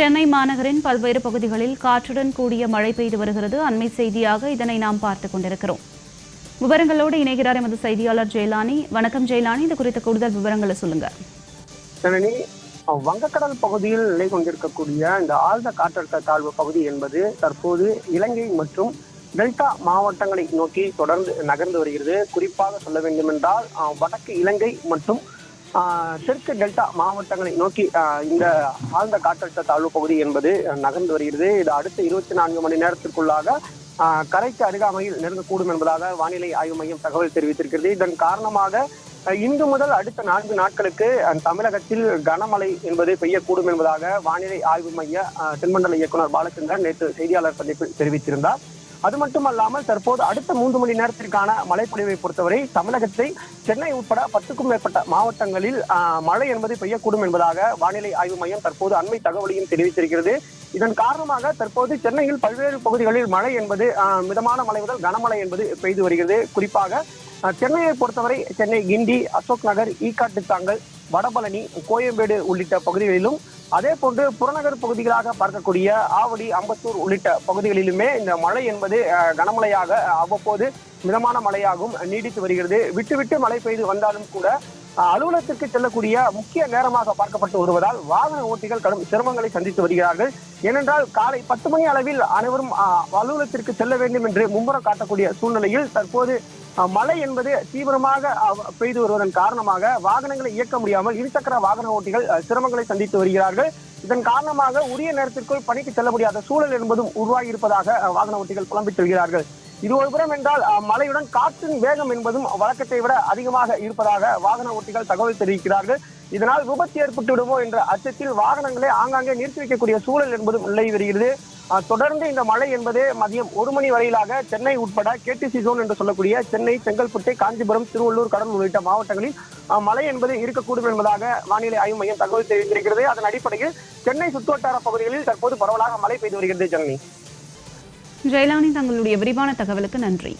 சென்னை மாநகரின் பல்வேறு பகுதிகளில் காற்றுடன் கூடிய மழை பெய்து வருகிறது. அண்மை செய்தியாக இதனை நாம் பார்த்துக் கொண்டிருக்கிறோம். விவரங்களோடு இணைகிறார் எமது செய்தியாளர் ஜெயலானி. வணக்கம் ஜெயலானி. இது குறித்த கூடுதல் விவரங்களை சொல்லுங்க. வங்கக்கடல் பகுதியில் நிலை கொண்டிருக்கக்கூடிய இந்த ஆழ்ந்த காற்றழுத்த தாழ்வு பகுதி என்பது தற்போது இலங்கை மற்றும் டெல்டா மாவட்டங்களை நோக்கி தொடர்ந்து நகர்ந்து வருகிறது. குறிப்பாக சொல்ல வேண்டுமென்றால் வடக்கு இலங்கை மற்றும் தெற்கு டெல்டா மாவட்டங்களை நோக்கி இந்த ஆழ்ந்த காற்றழுத்த தாழ்வு பகுதி என்பது நகர்ந்து வருகிறது. இது அடுத்த இருபத்தி நான்கு மணி நேரத்திற்குள்ளாக கரைக்கு அருகாமையில் நெருங்கக்கூடும் என்பதாக வானிலை ஆய்வு மையம் தகவல் தெரிவித்திருக்கிறது. இதன் காரணமாக இன்று முதல் அடுத்த நான்கு நாட்களுக்கு தமிழகத்தில் கனமழை என்பது பெய்யக்கூடும் என்பதாக வானிலை ஆய்வு மைய தென்மண்டல இயக்குனர் பாலச்சந்திரன் நேற்று செய்தியாளர் சந்திப்பில் தெரிவித்திருந்தார். அது மட்டுமல்லாமல் தற்போது அடுத்த மூன்று மணி நேரத்திற்கான மழைப்பொழிவை பொறுத்தவரை தமிழகத்தை சென்னை உட்பட பத்துக்கும் மேற்பட்ட மாவட்டங்களில் மழை என்பது பெய்யக்கூடும் என்பதாக வானிலை ஆய்வு மையம் தற்போது அண்மை தகவலையும் தெரிவித்திருக்கிறது. இதன் காரணமாக தற்போது சென்னையில் பல்வேறு பகுதிகளில் மழை என்பது மிதமான மழை முதல் கனமழை என்பது பெய்து வருகிறது. குறிப்பாக சென்னையை பொறுத்தவரை சென்னை கிண்டி அசோக் நகர் ஈக்காட்டு தாங்கல் வடபழனி கோயம்பேடு உள்ளிட்ட பகுதிகளிலும் அதே போன்று புறநகர் பகுதிகளாக பார்க்கக்கூடிய ஆவடி அம்பத்தூர் உள்ளிட்ட பகுதிகளிலுமே இந்த மழை என்பது கனமழையாக அவ்வப்போது மிதமான மழையாகவும் நீடித்து வருகிறது. விட்டு விட்டு மழை பெய்து வந்தாலும் கூட அலுவலகத்திற்கு செல்லக்கூடிய முக்கிய நேரமாக பார்க்கப்பட்டு வருவதால் வாகன ஓட்டிகள் கடும் சிரமங்களை சந்தித்து வருகிறார்கள். ஏனென்றால் காலை பத்து மணி அளவில் அனைவரும் அலுவலகத்திற்கு செல்ல வேண்டும் என்று மும்முரம் காட்டக்கூடிய சூழ்நிலையில் தற்போது மழை என்பது தீவிரமாக பெய்து வருவதன் காரணமாக வாகனங்களை இயக்க முடியாமல் இருசக்கர வாகன ஓட்டிகள் சிரமங்களை சந்தித்து வருகிறார்கள். இதன் காரணமாக உரிய நேரத்திற்குள் பணிக்கு செல்ல முடியாத சூழல் என்பதும் உருவாகி இருப்பதாக வாகன ஓட்டிகள் புலம்பிச் வருகிறார்கள் இது ஒரு புறம் என்றால் மழையுடன் காற்றின் வேகம் என்பதும் வழக்கத்தை விட அதிகமாக இருப்பதாக வாகன ஓட்டிகள் தகவல் தெரிவிக்கிறார்கள். இதனால் விபத்து ஏற்பட்டுவிடுமோ என்ற அச்சத்தில் வாகனங்களை ஆங்காங்கே நிறுத்தி வைக்கக்கூடிய சூழல் என்பதும் நிலவி வருகிறது. தொடர்ந்து இந்த மழை என்பது மதியம் ஒரு மணி வரையிலாக சென்னை உட்பட கேடிசி ஜோன் என்று சொல்லக்கூடிய சென்னை செங்கல்பட்டு காஞ்சிபுரம் திருவள்ளூர் கடலூர் உள்ளிட்ட மாவட்டங்களில் மழை என்பது இருக்கக்கூடும் என்பதாக வானிலை ஆய்வு மையம் தகவல் தெரிவித்திருக்கிறது. அதன் அடிப்படையில் சென்னை சுற்றுவட்டார பகுதிகளில் தற்போது பரவலாக மழை பெய்து வருகிறது ஜனனி ஜெயலானி தங்களுடைய விரிவான தகவலுக்கு நன்றி.